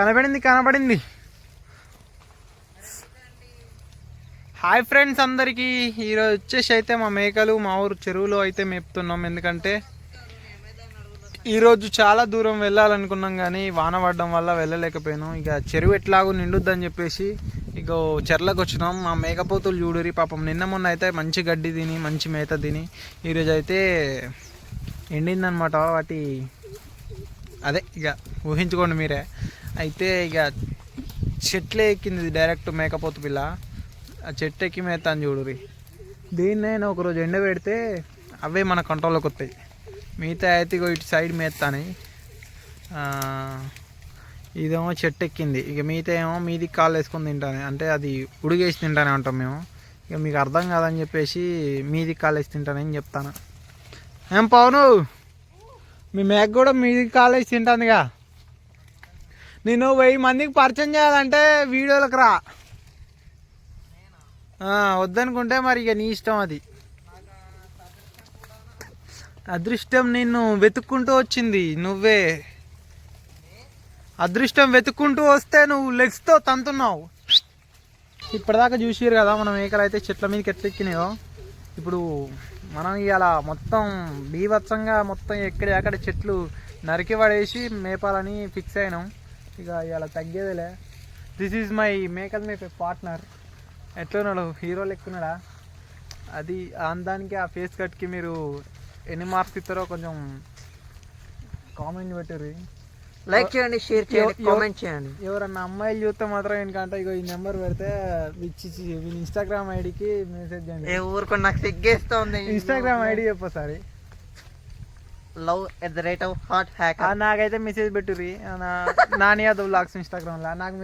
కనబడింది కనబడింది. Hi friends అందరికీ. ఈరోజు వచ్చేసి అయితే మా మేకలు మా ఊరు చెరువులో అయితే మేపుతున్నాం. ఎందుకంటే ఈరోజు చాలా దూరం వెళ్ళాలనుకున్నాం కానీ వాన పడడం వల్ల వెళ్ళలేకపోయాను. ఇక చెరువు ఎట్లాగో నిండుద్దని చెప్పేసి ఇక చెర్లకు వచ్చినాం. మా మేకపోతులు చూడురి పాపం. నిన్న మొన్న అయితే మంచి గడ్డి తిని మంచి మేత తిని ఈరోజు అయితే ఎండిందనమాట వాటి అదే ఇక ఊహించుకోండి మీరే. అయితే ఇక చెట్లే ఎక్కింది డైరెక్ట్ మేకపోతు పిల్ల. ఆ చెట్టు ఎక్కి మేతాను చూడురి దీన్నైనా నేను ఒకరోజు ఎండ పెడితే అవే మన కంట్రోల్లోకి వస్తాయి. మిగతా అయితే ఇగో ఇటు సైడ్ మేస్తాని ఇదేమో చెట్టు ఎక్కింది. ఇక మిగతా ఏమో మీది కాళ్ళు వేసుకొని తింటాను. అంటే అది ఉడిగేసి తింటానే ఉంటాం మేము. ఇక మీకు అర్థం కాదని చెప్పేసి మీది కాలు వేసి తింటానని చెప్తాను. ఏం పవను? మీ మేక కూడా మీది కాలు వేసి తింటానుగా నేను వెయ్యి మందికి పరిచయం చేయాలంటే వీడియోలకు రా. వద్దనుకుంటే మరి ఇక నీ ఇష్టం అది. అదృష్టం నిన్ను వెతుక్కుంటూ వచ్చింది నువ్వే. అదృష్టం వెతుక్కుంటూ వస్తే నువ్వు లెగ్స్తో తంతున్నావు. ఇప్పటిదాకా చూసిరు కదా మనం మేకలు అయితే చెట్ల మీదకి ఎట్లెక్కినాయో ఇప్పుడు మనం ఇవాళ మొత్తం బీభత్సంగా మొత్తం ఎక్కడ ఎక్కడ చెట్లు నరికి పడేసి మేపాలని ఫిక్స్ అయినాం. ఇక ఇవాళ తగ్గేదిలే. దిస్ ఈజ్ మై మేకల్ మేపే పార్ట్నర్ ఎట్లున్నాడు హీరో లెక్కున్నాడా అది అందానికి ఆ ఫేస్ కట్కి మీరు ఎన్ని మార్క్స్ ఇస్తారో కొంచెం కామెంట్ పెట్టరు లైక్ చేయండి షేర్ చేయండి కామెంట్ చేయండి. ఎవరన్నా అమ్మాయిలు చూస్తే మాత్రం ఏంటంటే ఇగో ఈ నెంబర్ పెడితే ఇచ్చి వీళ్ళ ఇన్స్టాగ్రామ్ ఐడికి మెసేజ్ చేయండి. ఊరుకో నాకు సిగ్గేస్తోంది. Instagram ID చెప్పసారి love at the rate of heart hack నాకైతే మెసేజ్ పెట్టుర్రి. నాని యాదవ్ వ్లాగ్స్ ఇన్స్టాగ్రామ్లో నాకు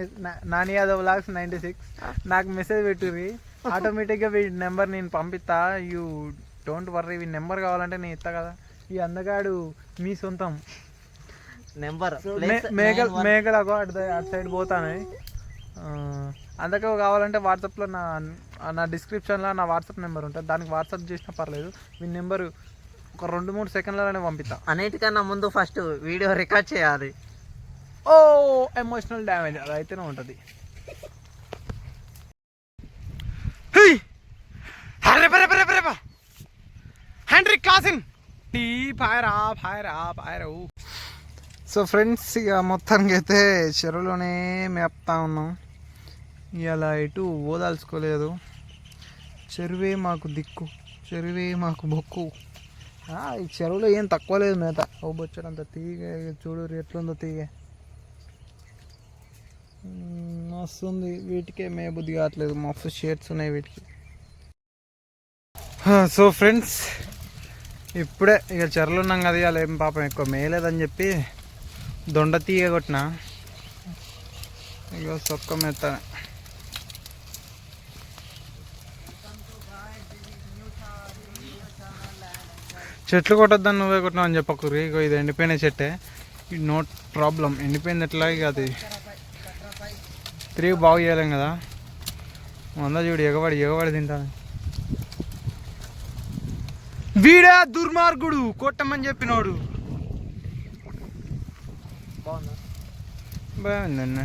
Nani Yadav vlogs ninety six. నాకు మెసేజ్ పెట్టుర్రి. ఆటోమేటిక్గా వీడి నెంబర్ నేను పంపిస్తా యూ డోంట్ వర్రీ వీడి నెంబర్ కావాలంటే నేను ఇస్తా కదా. ఈ అందగాడు మీ సొంతం. నెంబర్ మేకలు మేకలకు అటు అటు సైడ్ పోతాను. అందుకే కావాలంటే వాట్సాప్లో నా నా డిస్క్రిప్షన్లో నా వాట్సాప్ నెంబర్ ఉంటుంది. దానికి వాట్సాప్ చేసినా పర్లేదు. మీ నెంబర్ ఒక రెండు మూడు సెకండ్లలోనే పంపిస్తా. అన్నిటికన్నా ముందు ఫస్ట్ వీడియో రికార్డ్ చేయాలి. ఓ ఎమోషనల్ డ్యామేజ్ అది అయితేనే ఉంటుంది. కాసిన్. టీ ఫైర్ ఆ ఫైర్ ఆ ఫైర్ సో ఫ్రెండ్స్ ఇక మొత్తానికి అయితే చెరువులోనే మేపుతా ఉన్నాం. ఇలా ఎటు ఓదాల్చుకోలేదు. చెరువే మాకు దిక్కు. చెరువే మాకు బొక్కు. ఈ చెరువులో ఏం తక్కువ లేదు మేత. ఓ బొచ్చడంత తీగ చూడు ఎట్లుందో తీగ. మ్మ్, మస్తుంది. వీటికే మే బుద్ధి కావట్లేదు. మస్తు షేడ్స్ ఉన్నాయి వీటికి. సో ఫ్రెండ్స్ ఇప్పుడే ఇక చెరలు ఉన్నాం కదా ఇవాళ ఏం పాపం ఎక్కువ మేయలేదని చెప్పి దొండ తీగ కొట్టిన. ఇక సొక్క మెత్తనే చెట్లు కొట్టొద్దని నువ్వే కొట్టినావు అని చెప్పకూరి ఇగో ఇది ఎండిపోయిన చెట్టే. No problem. ఎండిపోయింది ఎట్లా? ఇక అది తిరిగి బాగు చేయలేం కదా. వంద చూడు ఎగబడి ఎగబడి తింటాను వీడే దుర్మార్గుడు కొట్టమని చెప్పినోడు. బాగుందన్న.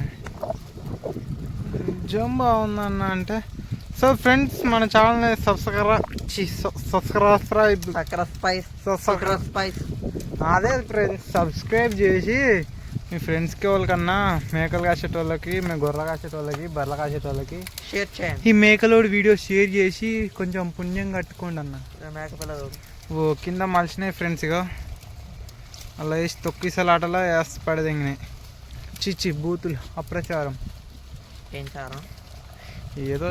నిజం బాగుందన్న అంటే సో ఫ్రెండ్స్ మన ఛానల్ని సబ్స్క్రైబ్ సబ్స్క్రైబ్ సక్కర సబ్స్క్రైబ్ స్పైస్ అదే ఫ్రెండ్స్ సబ్స్క్రైబ్ చేసి మీ ఫ్రెండ్స్కి వాళ్ళకన్నా మేకలు కాసేటోళ్ళకి మీ గొర్రె కాసేటోళ్ళకి బర్రెలు కాసేటోళ్ళకి షేర్ చేయండి. ఈ మేకలోడి వీడియో షేర్ చేసి కొంచెం పుణ్యం కట్టుకోండి అన్న. మేకపిల్ల ఓ కింద మలిచినాయి ఫ్రెండ్స్ ఇక అలా వేసి తొక్కిసలాటలో వేసి పడదెంగినాయి. చిచ్చి బూతులు అప్రచారం. ఏం చారం? ఏదో